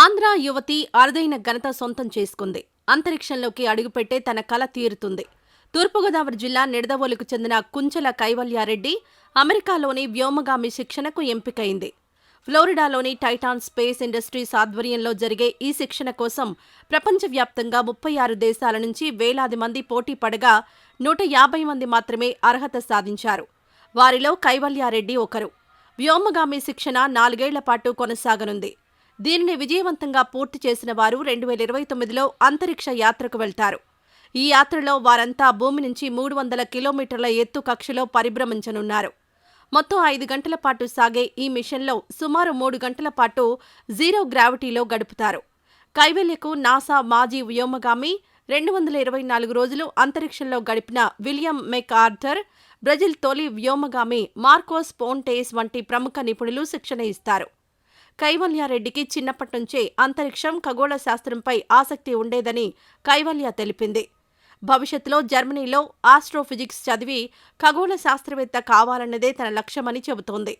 ఆంధ్ర యువతి అరుదైన ఘనత సొంతం చేసుకుంది. అంతరిక్షంలోకి అడుగుపెట్టే తన కల తీరుతుంది. తూర్పుగోదావరి జిల్లా నిడదవోలుకు చెందిన కుంచెల కైవల్యారెడ్డి అమెరికాలోని వ్యోమగామి శిక్షణకు ఎంపికైంది. ఫ్లోరిడాలోని టైటాన్ స్పేస్ ఇండస్ట్రీస్ ఆధ్వర్యంలో జరిగే ఈ శిక్షణ కోసం ప్రపంచవ్యాప్తంగా ముప్పై ఆరు దేశాల నుంచి వేలాది మంది పోటీ పడగా నూట యాభై మంది మాత్రమే అర్హత సాధించారు. వారిలో కైవల్యారెడ్డి ఒకరు. వ్యోమగామి శిక్షణ నాలుగేళ్ళ పాటు కొనసాగనుంది. దీనిని విజయవంతంగా పూర్తి చేసిన వారు రెండు వేల ఇరవై తొమ్మిదిలో అంతరిక్ష యాత్రకు వెళ్తారు. ఈ యాత్రలో వారంతా భూమి నుంచి మూడు వందల కిలోమీటర్ల ఎత్తు కక్షలో పరిభ్రమించనున్నారు. మొత్తం ఐదు గంటల పాటు సాగే ఈ మిషన్లో సుమారు మూడు గంటల పాటు జీరో గ్రావిటీలో గడుపుతారు. కైవల్యకు నాసా మాజీ వ్యోమగామి రెండు వందల ఇరవై నాలుగు రోజులు అంతరిక్షంలో గడిపిన విలియం మెక్ ఆర్థర్ బ్రెజిల్ తొలి వ్యోమగామి మార్కోస్ పోంటేస్ వంటి ప్రముఖ నిపుణులు శిక్షణ ఇస్తారు. కైవల్యారెడ్డికి చిన్నప్పటి నుంచే అంతరిక్షం ఖగోళ శాస్త్రంపై ఆసక్తి ఉండేదని కైవల్య తెలిపింది. భవిష్యత్తులో జర్మనీలో ఆస్ట్రోఫిజిక్స్ చదివి ఖగోళ శాస్త్రవేత్త కావాలన్నదే తన లక్ష్యమని చెబుతోంది.